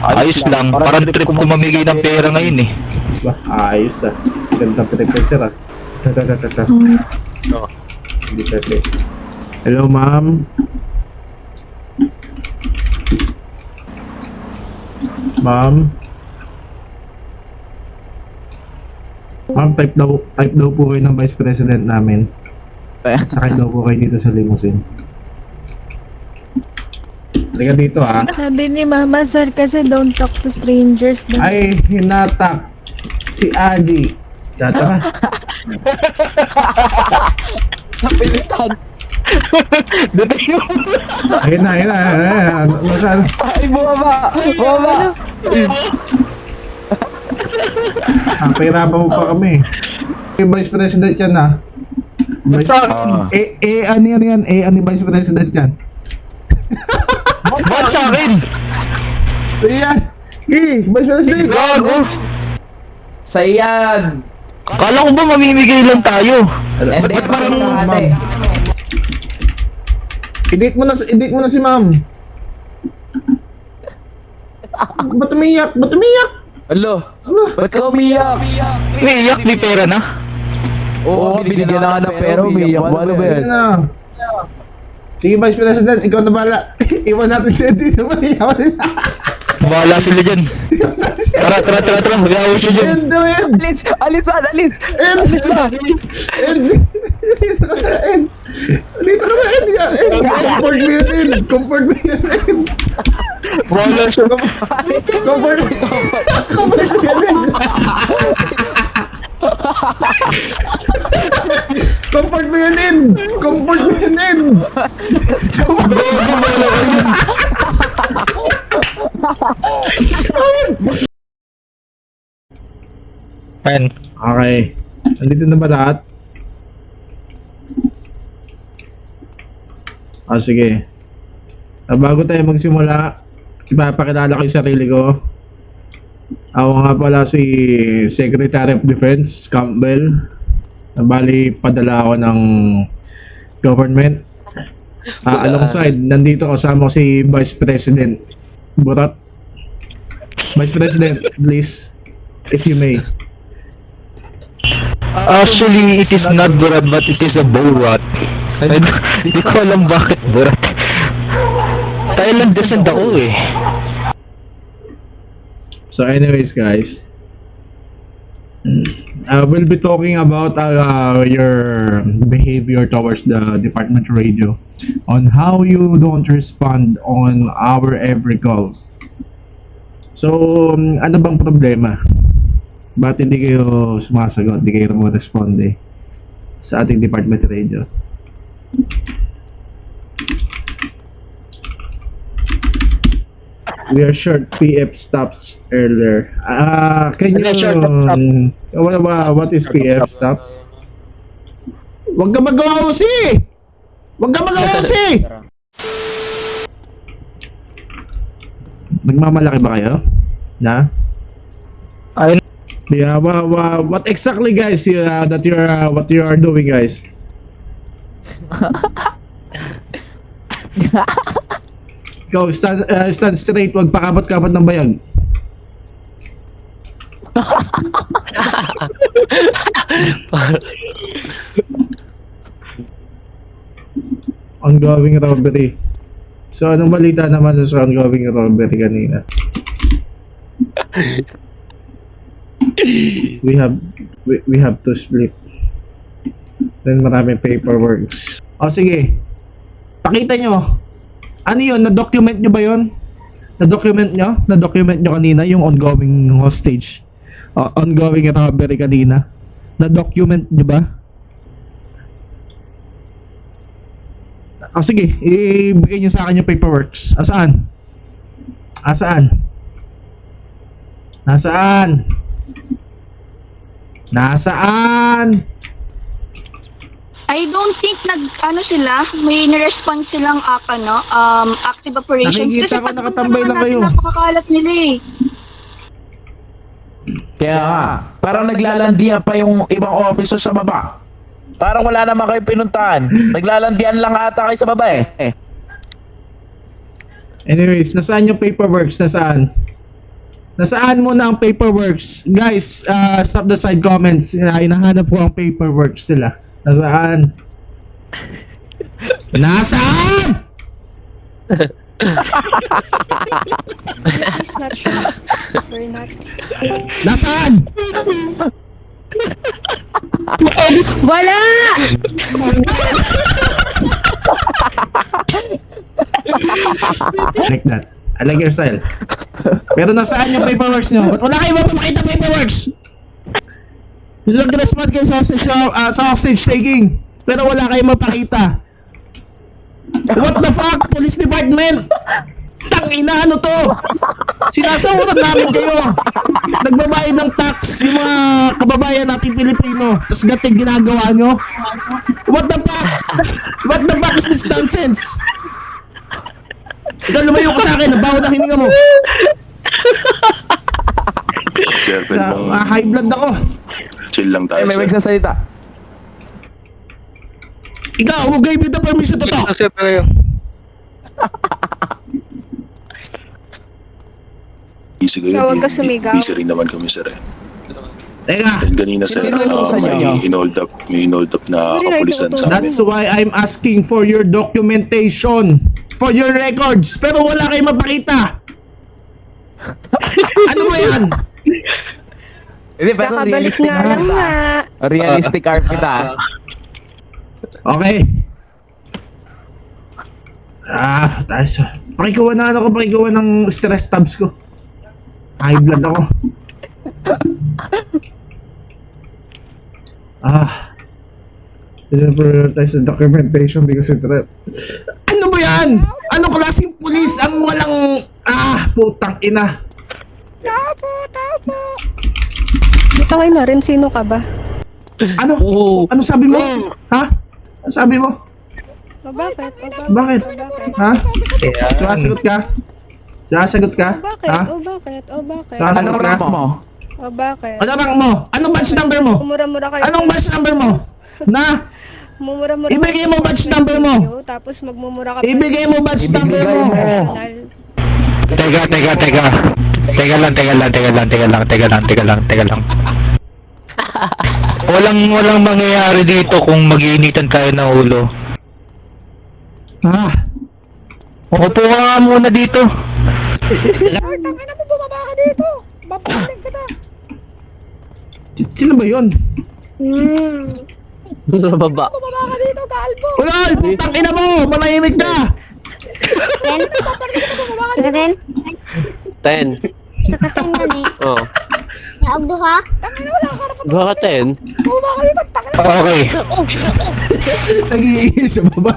Ayos lang. Parang trip ko mamigay ng pera ngayon eh. Ba, ayos ah. Ganda trip yan, sir ah. Ta, ta, ta, ta, ta. Hindi pwede. Hello, ma'am. Ma'am. Ma'am, type daw, type daw po kayo ng Vice President namin. Sakay daw po kayo dito sa limousine. Halika dito ah. Sabi ni Mama Sir kasi don't talk to strangers. daw. ay hinatak si Aji. Tsaka Sa pilitan. ayun na, ayun na, ayun na, nasaan? Ay, bumaba. Bumaba. Ah, pahirapan mo pa kami. Yung Vice President yan ah. Vice, Ah. eh, eh, ano yan yan? Eh, ano yung Vice President yan? Ba't sa akin? So yan. Eh, Vice President. Gago. Sa iyan. Kala ko ba mamimigay lang tayo? Ba't parang parang ma'am? I-date mo na, i-date mo na si ma'am. Ba't umiyak? Ba't umiyak? Alo, ba't ka umiyak? May iyak, may pera na. Oo, binigyan na ka ng pera, umiyak. Ano ba yan? Na. Sige, Vice President, ikaw na bala. Iwan natin si Eddie naman. Iwan Bahala sila dyan. Tara, tara, tara, tara. Mag-away siya dyan. End, end, Alis! Alis man! Alis! end, Alis man! end. Dito ka na, end. Dito ka na, end. yeah, end. Comfort mo yun, end. Comfort mo yun, end. Bahala siya. Comfort mo Comfort mo yun, end. Comfort mo yun, end. Mo yun, end. Comfort mo yun. Yan. Okay. Nandito na ba lahat? Ah, sige. Ah, bago tayo magsimula, ipapakilala ko yung sarili ko. Ako nga pala si Secretary of Defense Campbell. Na bali, padala ako ng government. Ah, alongside, nandito kasama ko si Vice President Burat. Vice President, please, if you may. Actually, it is not Borat, but it is a Borat. Hindi ko alam bakit Borat. Thailand descent ako eh. So anyways guys, uh, we'll be talking about uh, your behavior towards the department radio on how you don't respond on our every calls. So, um, ano bang problema? Ba't hindi kayo sumasagot, hindi kayo responde sa ating department radio? We are short PF stops earlier. Ah, can you um, what, what, is PF stops? Huwag ka magawa usi! Huwag ka magawa usi! Nagmamalaki ba kayo? Na? Ayun. Yeah, wa, wa, what exactly guys uh, that you're uh, what you are doing guys? Ikaw, stand, uh, stand straight, wag pakabot-kabot ng bayag. ongoing robbery. So, anong balita naman sa ongoing robbery kanina? we have we, we have to split. Then maraming paperworks. O sige. Pakita nyo. Ano yun? Na-document nyo ba yun? Na-document nyo? Na-document nyo kanina yung ongoing hostage? O, ongoing robbery kanina? Na-document nyo ba? O sige, ibigay nyo sa akin yung paperworks. Asaan? Asaan? Nasaan? Nasaan? I don't think nag ano sila, may na-response silang app ano, um active operations Nakikita ko, pag nakatambay lang kayo. Napakakalat nila eh. Kaya nga, parang naglalandian pa yung ibang officer sa baba. Parang wala naman kayo pinuntahan. Naglalandian lang ata kayo sa baba eh. eh. Anyways, nasaan yung paperworks? Nasaan? Nasaan muna ang paperworks? Guys, uh, stop the side comments. Uh, hinahanap ko ang paperworks nila. Nasaan? Nasaan? It's not sure. We're not. Nasaan? Wala! like that. I like your style. Pero nasaan yung paperworks nyo? Ba't wala kayo mapapakita paperworks? Gusto nag-respond kayo sa hostage, uh, sa hostage taking. Pero wala kayo mapakita. What the fuck? Police department! Tangina, ano to? Sinasahuran namin kayo. Nagbabayad ng tax yung mga kababayan natin Pilipino. Tapos gating ginagawa nyo. What the fuck? What the fuck is this nonsense? Ikaw lumayo ka sa akin, nabaho na hininga mo. Na, bang ah, high blood ako. Chill lang Eh, tayo, may sir. magsasalita. Ikaw, who gave you the permission to talk? Busy kayo, Huwag di- ka di- sumigaw. Busy rin naman kami, sir. Eh. Teka, And kanina, sir, Sino yung uh, sa may inyo? inold up, may inold up na Hindi na kapulisan sa amin. that's why I'm asking for your documentation. For your records. Pero wala kayong mapakita. ano ba yan? Hindi, pero Kakabalik realistic nga lang art, nga. ah. Realistic art kita. ah. Okay. Ah, tayo sa... Pakikuha na ano ko, pakikuha ng stress tabs ko. High blood ako. Ah. Prioritize the documentation because of that. Ano ba yan? Anong klaseng pulis ang walang... Ah, putang ina. Tapo, tapo. Tangay na rin, sino ka ba? Ano? Ano sabi mo? Ha? Ano sabi mo? O bakit? O bakit? Bakit? O bakit? Ha? Sumasagot ka? Sumasagot ka? O bakit? Ha? O bakit? O bakit? Sa- Anong Sagot rank ka? mo? O bakit? Ano rank mo? Anong batch number mo? Mumura-mura kayo. Anong batch number mo? Na? Mumura-mura Ibigay mo sa batch number mo. Tapos magmumura ka pa Ibigay mo batch number mo. mo. personal. Teka, teka, teka. Teka lang, teka lang, teka lang, teka lang, teka lang, teka lang, teka lang. Walang walang mangyayari dito kung mag-iinitan tayo ng ulo. Ha? Upo ka nga muna dito. Tangin na mo, bumaba ka dito. Papalit kita. S- Sino ba yun? Bumaba ka dito, kalbo. Ulol! Putang ina mo! Manahimik ka! Sakatin? Ten. Sakatin na ni. Oh. Ka? Duha ka ten. Bumaba ka dito, tangin Okay. Nag-iingay sa baba.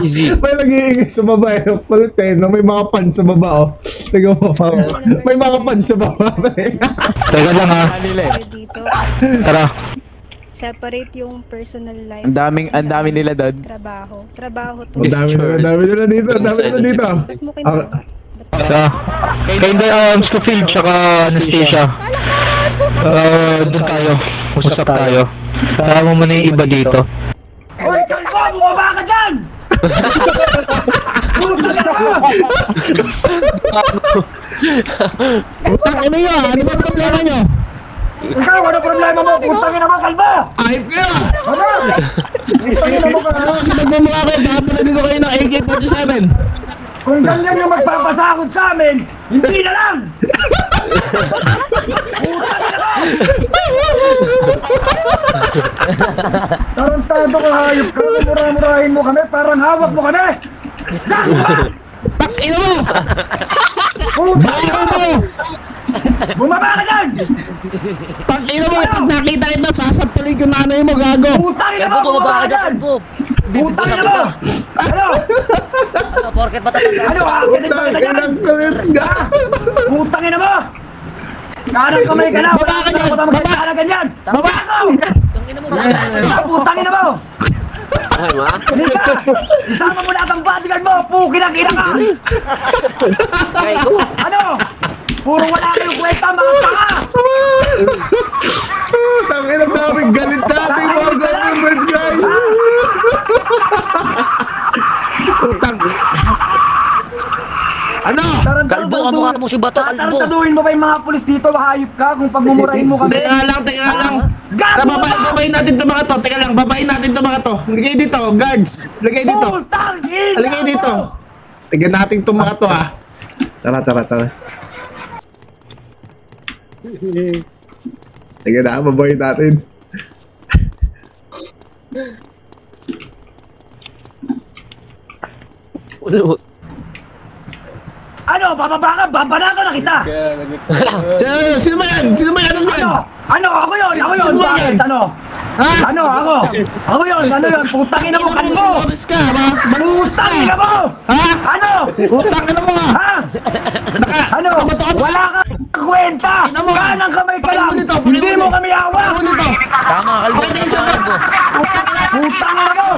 Easy. may nag-iingay sa baba eh. Palit eh, no? May mga pan sa baba oh. Tingnan mo. May mga pan sa baba. Teka lang ha. Dito. Tara. Separate yung personal life. Ang daming, ang dami nila doon. Trabaho. Trabaho to. Ang dami nila, ang dami nila dito, ang dami nila dito. Ba't mo Ah, kinuha? Tara. Kinda um, Scofield tsaka Anastasia. Uh, doon tayo. Usap tayo. Tara mo muna yung iba dito. Putang ina nyo, ano ba problema nyo? Ikaw, ano problema mo? Putangin naman, kalbo! Ayop kayo! Ano? Putangin naman ka! Ano kasi magmumukha kayo, baka pinaligo kayo ng AK-47. Kung ganyan yung magpapasakot sa amin, hindi na lang! Tarantado ka, hayop ka! Mura-murahin mo kami, parang hawak mo kami! Tak ina mo! Putangin Bayo mo! Bumaba ka dyan! Tak ina mo! Pag nakita kita, sasampalin ko nanay mo, gago! Putangin mo! Bumaba ka dyan! Putangin mo! Ano? Ano? Ano? Aakinin ba Putang kita dyan? ka! Putangin mo! Kanang kamay ka na! Wala ka ka dyan! na Baba! magkakala ganyan! Baba! Putang ina mo! Ay, ma? Isama mo lahat ang bodyguard mo! Pukin ang ina ka! Ano? Puro wala kayong kwenta mga tanga! Tangin ang daming galit sa ating mga government guys. Utang. Ano? Kalbo ka mukha mo si Bato Kalbo! Tarantaduhin mo ba yung mga pulis dito? Hayop ka kung pagmumurahin mo kami! Teka lang, teka lang. Gago Babay, ka! babayin natin to mga to. Teka lang, babayin natin to mga to. Ligay dito, guards. Ligay dito. Ligay dito. Tignan natin to mga to ah. Tara, tara, tara. Tignan na, babayin natin. Ano? Ano? Bababa ka? Babanato na kita! Sino, sino ba yan? Sino ba yan? Ano yan? Ano? Ano? Ako yun! Ako yun! Sino ba Bakit? yan? Ano? Ha? Ano? Ako! Ako yun! Ano yun? Putang ina mo! Kalbo! Mangutis ka, ha? Mangutis Putang ina ka. mo! Ha? Ano? Utang ka na mo ha? Ha? Naka, Ano? nakabato ka ba? Wala ka kwenta! Ina mo. Kanang kamay ka Pakita lang! mo dito, Hindi mo mo. kami awa! Pakita mo dito. Tama, kalbo! Pakita isa ka. Utang ka na. Putang ina mo!